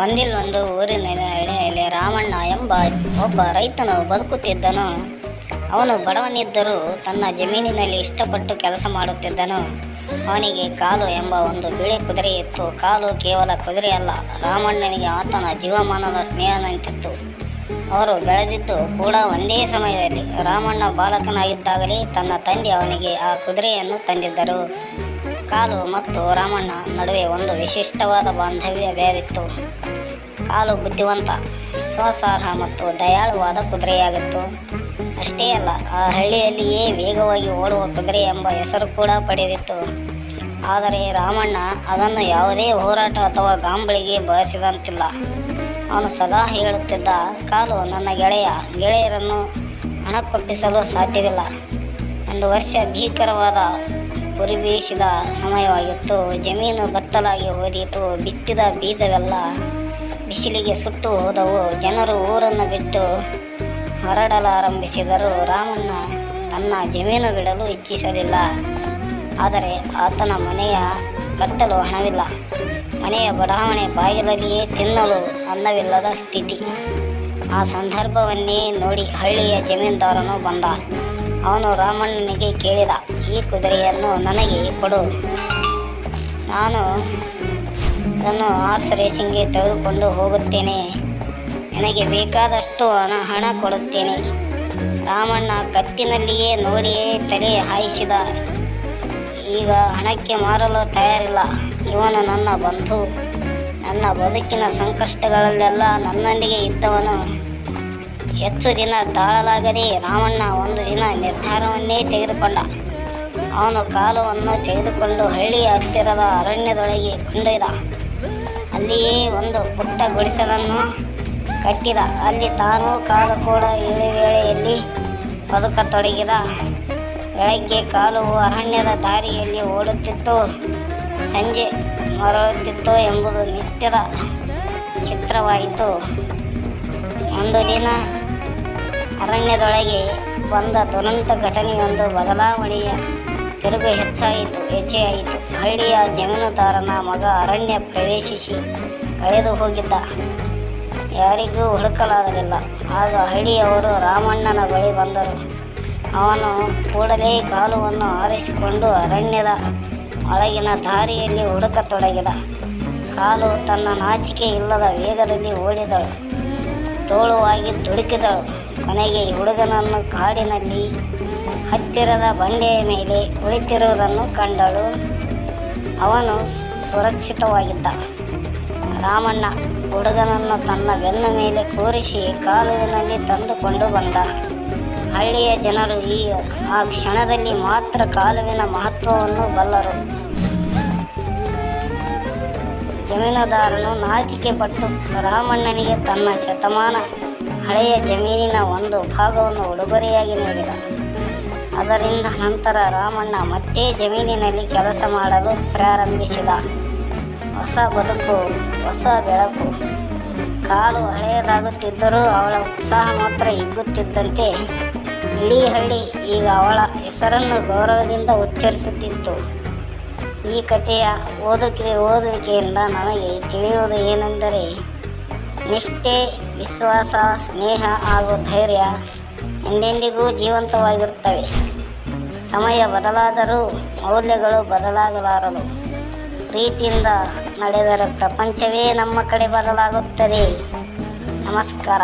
ಒಂದಿಲ್ಲೊಂದು ಊರಿನ ಹಳ್ಳಿಯಲ್ಲಿ ರಾಮಣ್ಣ ಎಂಬ ಒಬ್ಬ ರೈತನು ಬದುಕುತ್ತಿದ್ದನು. ಅವನು ಬಡವನಿದ್ದರೂ ತನ್ನ ಜಮೀನಿನಲ್ಲಿ ಇಷ್ಟಪಟ್ಟು ಕೆಲಸ ಮಾಡುತ್ತಿದ್ದನು. ಅವನಿಗೆ ಕಾಲು ಎಂಬ ಒಂದು ಬಿಳಿ ಕುದುರೆ ಇತ್ತು. ಕಾಲು ಕೇವಲ ಕುದುರೆಯಲ್ಲ ರಾಮಣ್ಣನಿಗೆ ಆತನ ಜೀವಮಾನದ ಸ್ನೇಹನಂತಿತ್ತು ಅವರು ಬೆಳೆದಿದ್ದು ಕೂಡ ಒಂದೇ ಸಮಯದಲ್ಲಿ. ರಾಮಣ್ಣ ಬಾಲಕನಾಗಿದ್ದಾಗಲೇ ತನ್ನ ತಂದೆ ಅವನಿಗೆ ಆ ಕುದುರೆಯನ್ನು ತಂದಿದ್ದರು. ಕಾಲು ಮತ್ತು ರಾಮಣ್ಣ ನಡುವೆ ಒಂದು ವಿಶಿಷ್ಟವಾದ ಬಾಂಧವ್ಯ ಬೇರಿತ್ತು. ಕಾಲು ಬುದ್ಧಿವಂತ ಸ್ವಸಾರ್ಹ ಮತ್ತು ದಯಾಳುವಾದ ಕುದುರೆಯಾಗಿತ್ತು. ಅಷ್ಟೇ ಅಲ್ಲ, ಆ ಹಳ್ಳಿಯಲ್ಲಿಯೇ ವೇಗವಾಗಿ ಓಡುವ ಕುದುರೆ ಎಂಬ ಹೆಸರು ಕೂಡ ಪಡೆದಿತ್ತು. ಆದರೆ ರಾಮಣ್ಣ ಅದನ್ನು ಯಾವುದೇ ಹೋರಾಟ ಅಥವಾ ಗಾಂಬಳಿಗೆ ಬಯಸಿದಂತಿಲ್ಲ ಅವನು ಸದಾ ಹೇಳುತ್ತಿದ್ದ, ಕಾಲು ನನ್ನ ಗೆಳೆಯ, ಗೆಳೆಯರನ್ನು ಹಣಕ್ಕೊಪ್ಪಿಸಲು ಸಾಧ್ಯವಿಲ್ಲ ಒಂದು ವರ್ಷ ಭೀಕರವಾದ ಉರಿ ಬೀಸಿದ ಸಮಯವಾಗಿತ್ತು. ಜಮೀನು ಬತ್ತಲಾಗಿ ಹೋದಿತು. ಬಿತ್ತಿದ ಬೀಜವೆಲ್ಲ ಬಿಸಿಲಿಗೆ ಸುಟ್ಟು ಹೋದವು. ಜನರು ಊರನ್ನು ಬಿಟ್ಟು ಹೊರಡಲಾರಂಭಿಸಿದರು. ರಾಮಣ್ಣ ತನ್ನ ಜಮೀನು ಬಿಡಲು ಇಚ್ಛಿಸಲಿಲ್ಲ. ಆದರೆ ಆತನ ಮನೆಯ ಕಟ್ಟಲು ಹಣವಿಲ್ಲ. ಮನೆಯ ಬಡಾವಣೆ ಬಾಗಿಲಲ್ಲಿಯೇ ತಿನ್ನಲು ಅನ್ನವಿಲ್ಲದ ಸ್ಥಿತಿ. ಆ ಸಂದರ್ಭವನ್ನೇ ನೋಡಿ ಹಳ್ಳಿಯ ಜಮೀನ್ದಾರನು ಬಂದ. ಅವನು ರಾಮಣ್ಣನಿಗೆ ಕೇಳಿದ, ಈ ಕುದುರೆಯನ್ನು ನನಗೆ ಕೊಡು. ನಾನು ಅದನ್ನು ಹಾರ್ಸ್ ರೇಸಿಂಗ್ಗೆ ತೆಗೆದುಕೊಂಡು ಹೋಗುತ್ತೇನೆ. ನನಗೆ ಬೇಕಾದಷ್ಟು ಹಣ ಹಣ ಕೊಡುತ್ತೇನೆ. ರಾಮಣ್ಣ ಕತ್ತಿನಲ್ಲಿಯೇ ನೋಡಿಯೇ ತಲೆ ಹಾಯಿಸಿದ. ಈಗ ಹಣಕ್ಕೆ ಮಾರಲು ತಯಾರಿಲ್ಲ. ಇವನು ನನ್ನ ಬಂಧು. ನನ್ನ ಬದುಕಿನ ಸಂಕಷ್ಟಗಳಲ್ಲೆಲ್ಲ ನನ್ನೊಂದಿಗೆ ಇದ್ದವನು. ಹೆಚ್ಚು ದಿನ ತಾಳಲಾಗದೆ ರಾವಣ್ಣ ಒಂದು ದಿನ ನಿರ್ಧಾರವನ್ನೇ ತೆಗೆದುಕೊಂಡ. ಅವನು ಕಾಲವನ್ನು ತೆಗೆದುಕೊಂಡು ಹಳ್ಳಿಯ ಹತ್ತಿರದ ಅರಣ್ಯದೊಳಗೆ ಕೊಂಡೊಯ್ದ. ಅಲ್ಲಿಯೇ ಒಂದು ಪುಟ್ಟ ಗುಡಿಸಲನ್ನು ಕಟ್ಟಿದ. ಅಲ್ಲಿ ತಾನು ಕಾಲು ಕೂಡ ಇಳಿ ವೇಳೆಯಲ್ಲಿ ಬದುಕತೊಡಗಿದ. ಬೆಳಗ್ಗೆ ಕಾಲು ಅರಣ್ಯದ ದಾರಿಯಲ್ಲಿ ಓಡುತ್ತಿತ್ತು. ಸಂಜೆ ಮರಳುತ್ತಿತ್ತು ಎಂಬುದು ನಿತ್ಯದ ಚಿತ್ರವಾಯಿತು. ಒಂದು ದಿನ ಅರಣ್ಯದೊಳಗೆ ಬಂದ ದುರಂತ ಘಟನೆಯೊಂದು ಬದಲಾವಣೆಯ ತಿರುಗು ಹೆಚ್ಚಾಯಿತು ಹೆಚ್ಚಾಯಿತು ಹಳ್ಳಿಯ ಜಮೀನುದಾರನ ಮಗ ಅರಣ್ಯ ಪ್ರವೇಶಿಸಿ ಕಳೆದು ಹೋಗಿದ್ದ. ಯಾರಿಗೂ ಹುಡುಕಲಾಗಲಿಲ್ಲ. ಆಗ ಹಳ್ಳಿಯವರು ರಾಮಣ್ಣನ ಬಳಿ ಬಂದರು. ಅವನು ಕೂಡಲೇ ಕಾಲುವನ್ನು ಆರಿಸಿಕೊಂಡು ಅರಣ್ಯದ ಒಳಗಿನ ದಾರಿಯಲ್ಲಿ ಹುಡುಕತೊಡಗಿದ. ಕಾಲು ತನ್ನ ನಾಚಿಕೆ ಇಲ್ಲದ ವೇಗದಲ್ಲಿ ಓಡಿದಳು. ತೋಳುವಾಗಿ ದುಡುಕಿದಳು. ಕೊನೆಗೆ ಹುಡುಗನನ್ನು ಕಾಡಿನಲ್ಲಿ ಹತ್ತಿರದ ಬಂಡೆಯ ಮೇಲೆ ಕುಳಿತಿರುವುದನ್ನು ಕಂಡಳು. ಅವನು ಸುರಕ್ಷಿತವಾಗಿದ್ದ. ರಾಮಣ್ಣ ಹುಡುಗನನ್ನು ತನ್ನ ಬೆನ್ನ ಮೇಲೆ ಕೂರಿಸಿ ಕಾಲುವಿನಲ್ಲಿ ತಂದುಕೊಂಡು ಬಂದ. ಹಳ್ಳಿಯ ಜನರು ಈ, ಆ ಕ್ಷಣದಲ್ಲಿ ಮಾತ್ರ ಕಾಲುವಿನ ಮಹತ್ವವನ್ನು ಬಲ್ಲರು. ಜಮೀನುದಾರನು ನಾಚಿಕೆ ಪಟ್ಟು ರಾಮಣ್ಣನಿಗೆ ತನ್ನ ಶತಮಾನ ಹಳೆಯ ಜಮೀನಿನ ಒಂದು ಭಾಗವನ್ನು ಉಡುಗೊರೆಯಾಗಿ ನೀಡಿದ. ಅದರಿಂದ ನಂತರ ರಾಮಣ್ಣ ಮತ್ತೆ ಜಮೀನಿನಲ್ಲಿ ಕೆಲಸ ಮಾಡಲು ಪ್ರಾರಂಭಿಸಿದ. ಹೊಸ ಬದುಕು, ಹೊಸ ಬೆಳಕು. ಕಾಲು ಹಳೆಯದಾಗುತ್ತಿದ್ದರೂ ಅವಳ ಉತ್ಸಾಹ ಮಾತ್ರ ಹಿಗ್ಗುತ್ತಿದ್ದಂತೆ ಇಡೀ ಹಳ್ಳಿ ಈಗ ಅವಳ ಹೆಸರನ್ನು ಗೌರವದಿಂದ ಉಚ್ಚರಿಸುತ್ತಿತ್ತು. ಈ ಕಥೆಯ ಓದುಕೆ, ಓದುವಿಕೆಯಿಂದ ನಮಗೆ ತಿಳಿಯುವುದು ಏನೆಂದರೆ ನಿಷ್ಠೆ, ವಿಶ್ವಾಸ, ಸ್ನೇಹ ಹಾಗೂ ಧೈರ್ಯ ಎಂದೆಂದಿಗೂ ಜೀವಂತವಾಗಿರುತ್ತವೆ. ಸಮಯ ಬದಲಾದರೂ ಮೌಲ್ಯಗಳು ಬದಲಾಗಲಾರದು. ಪ್ರೀತಿಯಿಂದ ನಡೆದರೆ ಪ್ರಪಂಚವೇ ನಮ್ಮ ಕಡೆ ಬದಲಾಗುತ್ತದೆ. ನಮಸ್ಕಾರ.